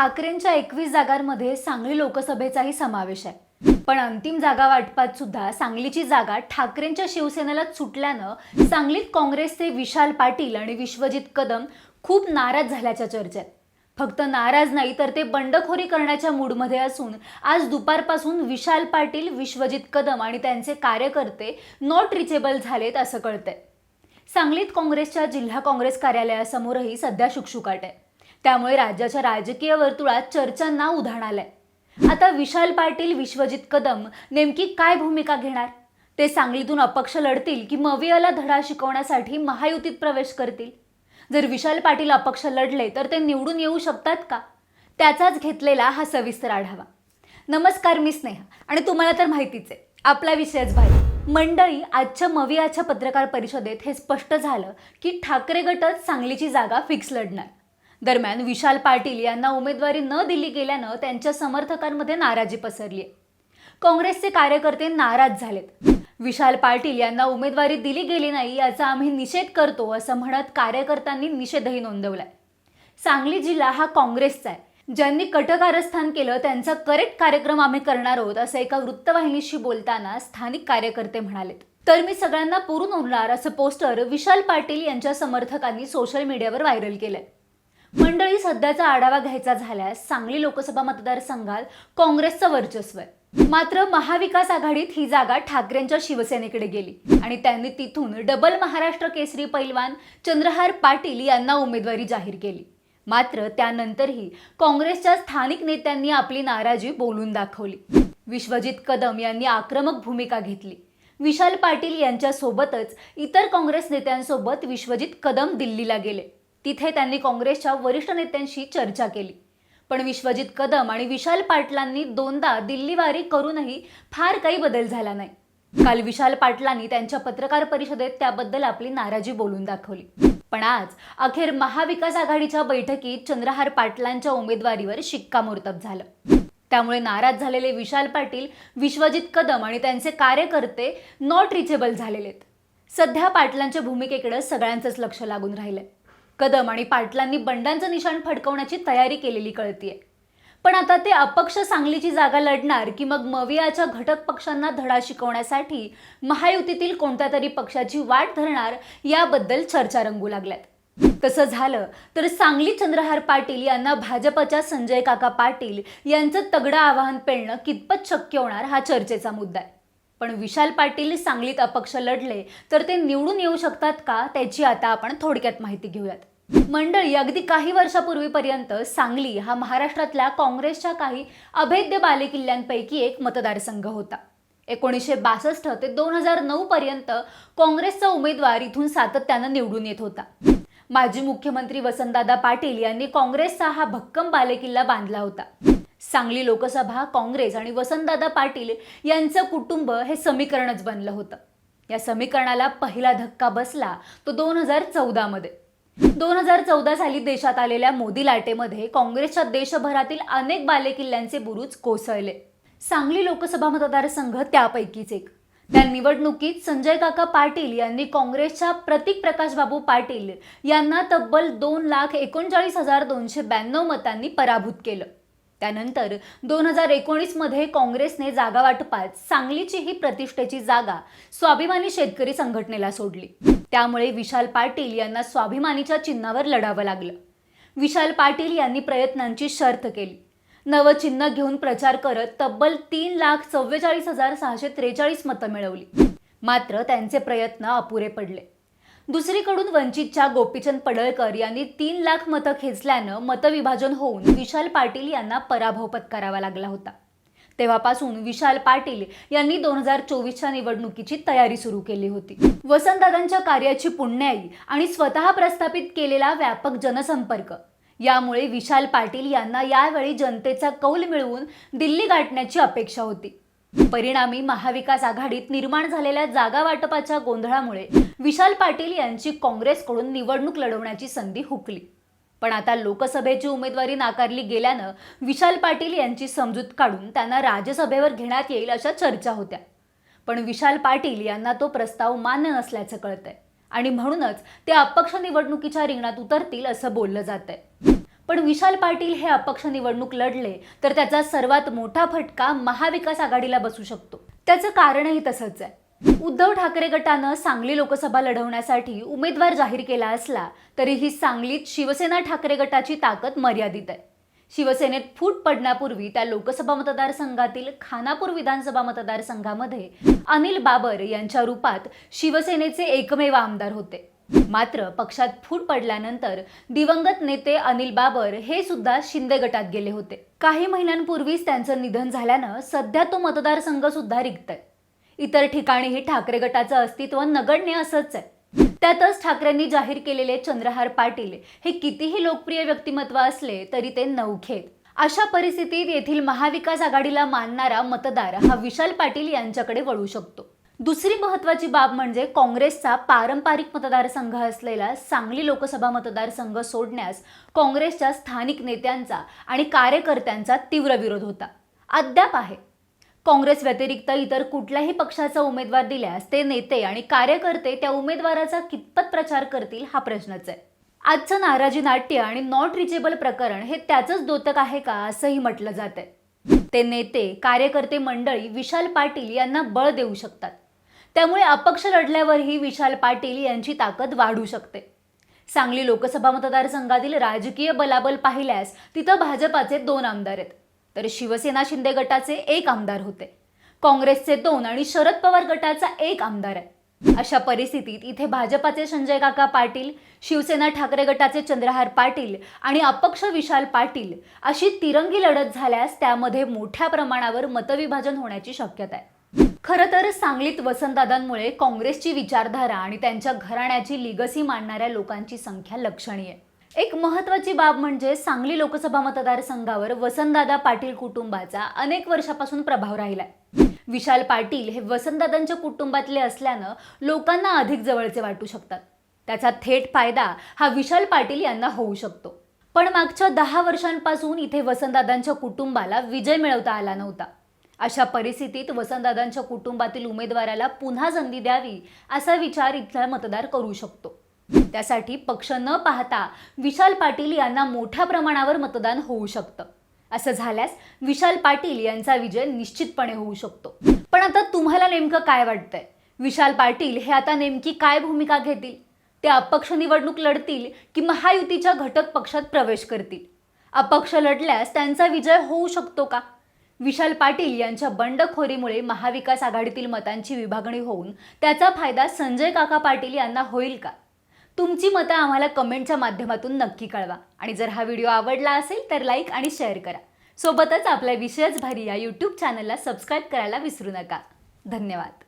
ठाकरेंच्या एकवीस जागांमध्ये सांगली लोकसभेचाही समावेश आहे. पण अंतिम जागा वाटपात सुद्धा सांगलीची जागा ठाकरेंच्या शिवसेनेला सुटल्यानं सांगलीत काँग्रेसचे विशाल पाटील आणि विश्वजित कदम खूप नाराज झाल्याच्या चर्चेत. फक्त नाराज नाही तर ते बंडखोरी करण्याच्या मूडमध्ये असून आज दुपारपासून विशाल पाटील विश्वजित कदम आणि त्यांचे कार्यकर्ते नॉट रिचेबल झालेत असं कळतंय. सांगलीत काँग्रेसच्या जिल्हा काँग्रेस कार्यालयासमोरही सध्या शुकशुकाट आहे. त्यामुळे राज्याच्या राजकीय वर्तुळात चर्चांना उधाण आलंय. आता विशाल पाटील विश्वजित कदम नेमकी काय भूमिका घेणार? ते सांगलीतून अपक्ष लढतील की मवियाला धडा शिकवण्यासाठी महायुतीत प्रवेश करतील? जर विशाल पाटील अपक्ष लढले तर ते निवडून येऊ शकतात का? त्याचाच घेतलेला हा सविस्तर आढावा. नमस्कार मी स्नेहा. आणि तुम्हाला तर माहितीच आहे आपला विषयच भाई मंडळी आजच्या मवियाच्या पत्रकार परिषदेत हे स्पष्ट झालं की ठाकरे गटच सांगलीची जागा फिक्स लढणार. दरम्यान विशाल पाटील यांना उमेदवारी न दिली गेल्यानं त्यांच्या समर्थकांमध्ये नाराजी पसरली आहे. काँग्रेसचे कार्यकर्ते नाराज झालेत. विशाल पाटील यांना उमेदवारी दिली गेली नाही याचा आम्ही निषेध करतो असं म्हणत कार्यकर्त्यांनी निषेधही नोंदवलाय. सांगली जिल्हा हा काँग्रेसचा आहे. ज्यांनी कटकारस्थान केलं त्यांचा करेक्ट कार्यक्रम आम्ही करणार आहोत असं एका वृत्तवाहिनीशी बोलताना स्थानिक कार्यकर्ते म्हणालेत. तर मी सगळ्यांना पुरून उरणार असं पोस्टर विशाल पाटील यांच्या समर्थकांनी सोशल मीडियावर व्हायरल केलंय. मंडळी सध्याचा आढावा घ्यायचा झाल्यास सांगली लोकसभा मतदारसंघात काँग्रेसचं वर्चस्व आहे. मात्र महाविकास आघाडीत ही जागा ठाकरेंच्या शिवसेनेकडे गेली आणि त्यांनी तिथून डबल महाराष्ट्र केसरी पैलवान चंद्रहार पाटील यांना उमेदवारी जाहीर केली. मात्र त्यानंतरही काँग्रेसच्या स्थानिक नेत्यांनी आपली नाराजी बोलून दाखवली. विश्वजित कदम यांनी आक्रमक भूमिका घेतली. विशाल पाटील यांच्यासोबतच इतर काँग्रेस नेत्यांसोबत विश्वजित कदम दिल्लीला गेले. तिथे त्यांनी काँग्रेसच्या वरिष्ठ नेत्यांशी चर्चा केली. पण विश्वजित कदम आणि विशाल पाटलांनी दोनदा दिल्लीवारी करूनही फार काही बदल झाला नाही. काल विशाल पाटलांनी त्यांच्या पत्रकार परिषदेत त्याबद्दल आपली नाराजी बोलून दाखवली. पण आज अखेर महाविकास आघाडीच्या बैठकीत चंद्रहार पाटलांच्या उमेदवारीवर शिक्कामोर्तब झालं. त्यामुळे नाराज झालेले विशाल पाटील विश्वजित कदम आणि त्यांचे कार्यकर्ते नॉट रिचेबल झालेले आहेत सध्या पाटलांच्या भूमिकेकडे सगळ्यांचंच लक्ष लागून राहिलंय. कदम आणि पाटलांनी बंडांचं निशाण फडकवण्याची तयारी केलेली कळतीये. पण आता ते अपक्ष सांगलीची जागा लढणार की मग मवियाच्या घटक पक्षांना धडा शिकवण्यासाठी महायुतीतील कोणत्या तरी पक्षाची वाट धरणार याबद्दल चर्चा रंगू लागल्यात. तसं झालं तर सांगली चंद्रहार पाटील यांना भाजपच्या संजय काका पाटील यांचं तगडं आवाहन पेलणं कितपत शक्य होणार हा चर्चेचा मुद्दा आहे. पण विशाल पाटील सांगलीत अपक्ष लढले तर ते निवडून येऊ शकतात का त्याची आता आपण थोडक्यात माहिती घेऊयात. मंडळी अगदी काही वर्षापूर्वीपर्यंत सांगली हा महाराष्ट्रातल्या काँग्रेसच्या काही अभेद्य बालेकिल्ल्यांपैकी एक मतदारसंघ होता. एकोणीसशे बासष्ट ते दोन हजार नऊ पर्यंत काँग्रेसचा उमेदवार इथून सातत्यानं निवडून येत होता. माजी मुख्यमंत्री वसंतदादा पाटील यांनी काँग्रेसचा हा भक्कम बालेकिल्ला बांधला होता. सांगली लोकसभा काँग्रेस आणि वसंतदादा पाटील यांचं कुटुंब हे समीकरणच बनलं होतं. या समीकरणाला पहिला धक्का बसला तो दोन हजार चौदामध्ये दोन हजार चौदा साली देशात आलेल्या मोदी लाटेमध्ये काँग्रेसच्या देशभरातील अनेक बालेकिल्ल्यांचे बुरुज कोसळले. सांगली लोकसभा मतदारसंघ त्यापैकीच एक. त्या निवडणुकीत संजय काका पाटील यांनी काँग्रेसच्या प्रतीक प्रकाश बाबू पाटील यांना तब्बल दोन लाख एकोणचाळीस हजार दोनशे ब्याण्णव मतांनी पराभूत केलं. त्यानंतर दोन हजार एकोणीसमध्ये काँग्रेसने जागा वाटपात सांगलीची ही प्रतिष्ठेची जागा स्वाभिमानी शेतकरी संघटनेला सोडली. त्यामुळे विशाल पाटील यांना स्वाभिमानीच्या चिन्हावर लढावं लागलं. विशाल पाटील यांनी प्रयत्नांची शर्त केली. नवं चिन्ह घेऊन प्रचार करत तब्बल तीन लाख चव्वेचाळीस हजार सहाशे त्रेचाळीस मतं मिळवली. मात्र त्यांचे प्रयत्न अपुरे पडले. दुसरीकडून वंचितच्या गोपीचंद पडळकर यांनी तीन लाख मतं खेचल्यानं मतविभाजन होऊन विशाल पाटील यांना पराभव पत्करावा लागला होता. तेव्हापासून विशाल पाटील यांनी दोन हजार चोवीसच्या निवडणुकीची तयारी सुरू केली होती. वसंतदादांच्या कार्याची पुण्याई आणि स्वतः प्रस्थापित केलेला व्यापक जनसंपर्क. यामुळे विशाल पाटील यांना यावेळी जनतेचा कौल मिळवून दिल्ली गाठण्याची अपेक्षा होती. परिणामी महाविकास आघाडीत निर्माण झालेल्या जागा वाटपाच्या गोंधळामुळे विशाल पाटील यांची काँग्रेसकडून निवडणूक लढवण्याची संधी हुकली. पण आता लोकसभेची उमेदवारी नाकारली गेल्यानं विशाल पाटील यांची समजूत काढून त्यांना राज्यसभेवर घेण्यात येईल अशा चर्चा होत्या. पण विशाल पाटील यांना तो प्रस्ताव मान्य नसल्याचं कळतंय आणि म्हणूनच ते अपक्ष निवडणुकीच्या रिंगणात उतरतील असं बोललं जात आहे पण विशाल पाटील हे अपक्ष निवडणूक लढले तर त्याचा सर्वात मोठा फटका महाविकास आघाडीला बसू शकतो. त्याचं कारणही तसंच आहे. उद्धव ठाकरे गटानं सांगली लोकसभा लढवण्यासाठी उमेदवार जाहीर केला असला तरीही सांगलीत शिवसेना ठाकरे गटाची ताकद मर्यादित आहे. शिवसेनेत फूट पडण्यापूर्वी त्या लोकसभा मतदारसंघातील खानापूर विधानसभा मतदारसंघामध्ये अनिल बाबर यांच्या रूपात शिवसेनेचे एकमेव आमदार होते. मात्र पक्षात फूट पडल्यानंतर दिवंगत नेते अनिल बाबर हे सुद्धा शिंदे गटात गेले होते. काही महिन्यांपूर्वीच त्यांचं निधन झाल्यानं सध्या तो मतदारसंघ सुद्धा रिक्त आहे. इतर ठिकाणीही ठाकरे गटाचं अस्तित्व नगण्य असंच आहे. त्यातच ठाकरेंनी जाहीर केलेले चंद्रहार पाटील हे कितीही लोकप्रिय व्यक्तिमत्व असले तरी ते नवखेत अशा परिस्थितीत येथील महाविकास आघाडीला मानणारा मतदार हा विशाल पाटील यांच्याकडे वळू शकतो. दुसरी महत्वाची बाब म्हणजे काँग्रेसचा पारंपरिक मतदारसंघ असलेला सांगली लोकसभा मतदारसंघ सोडण्यास काँग्रेसच्या स्थानिक नेत्यांचा आणि कार्यकर्त्यांचा तीव्र विरोध होता. अद्याप आहे. काँग्रेस व्यतिरिक्त इतर कुठल्याही पक्षाचा उमेदवार दिल्यास ते नेते आणि कार्यकर्ते त्या उमेदवाराचा कितपत प्रचार करतील हा प्रश्नच आहे. आजचं नाराजी नाट्य आणि नॉट रिचेबल प्रकरण हे त्याचंच दोतक आहे का असंही म्हटलं जात आहे. ते नेते कार्यकर्ते मंडळी विशाल पाटील यांना बळ देऊ शकतात. त्यामुळे अपक्ष लढल्यावरही विशाल पाटील यांची ताकद वाढू शकते. सांगली लोकसभा मतदारसंघातील राजकीय बलाबल पाहिल्यास तिथं भाजपाचे दोन आमदार आहेत. तर शिवसेना शिंदे गटाचे एक आमदार होते. काँग्रेसचे दोन आणि शरद पवार गटाचा एक आमदार आहे. अशा परिस्थितीत इथे भाजपाचे संजय काका पाटील शिवसेना ठाकरे गटाचे चंद्रहार पाटील आणि अपक्ष विशाल पाटील अशी तिरंगी लढत झाल्यास त्यामध्ये मोठ्या प्रमाणावर मतविभाजन होण्याची शक्यता आहे. खरं तर सांगलीत वसंतदादांमुळे काँग्रेसची विचारधारा आणि त्यांच्या घराण्याची लिगसी मांडणाऱ्या लोकांची संख्या लक्षणीय आहे. एक महत्वाची बाब म्हणजे सांगली लोकसभा मतदारसंघावर वसंतदादा पाटील कुटुंबाचा अनेक वर्षापासून प्रभाव राहिलाय. विशाल पाटील हे वसंतदादांच्या कुटुंबातले असल्यानं लोकांना अधिक जवळचे वाटू शकतात. त्याचा थेट फायदा हा विशाल पाटील यांना होऊ शकतो. पण मागच्या दहा वर्षांपासून इथे वसंतदादांच्या कुटुंबाला विजय मिळवता आला नव्हता. अशा परिस्थितीत वसंतदादांच्या कुटुंबातील उमेदवाराला पुन्हा संधी द्यावी असा विचार इथला मतदार करू शकतो. त्यासाठी पक्ष न पाहता विशाल पाटील यांना मोठ्या प्रमाणावर मतदान होऊ शकतं. असं झाल्यास विशाल पाटील यांचा विजय निश्चितपणे होऊ शकतो. पण आता तुम्हाला नेमकं काय वाटतंय? विशाल पाटील हे आता नेमकी काय भूमिका घेतील? ते अपक्ष निवडणूक लढतील की महायुतीच्या घटक पक्षात प्रवेश करतील? अपक्ष लढल्यास त्यांचा विजय होऊ शकतो का? विशाल पाटील यांच्या बंडखोरीमुळे महाविकास आघाडीतील मतांची विभागणी होऊन त्याचा फायदा संजय काका पाटील यांना होईल का? तुमची मतं आम्हाला कमेंटच्या माध्यमातून नक्की कळवा. आणि जर हा व्हिडिओ आवडला असेल तर लाईक आणि शेअर करा. सोबतच आपल्या विषयच भारी या यूट्यूब चॅनलला सबस्क्राईब करायला विसरू नका. धन्यवाद.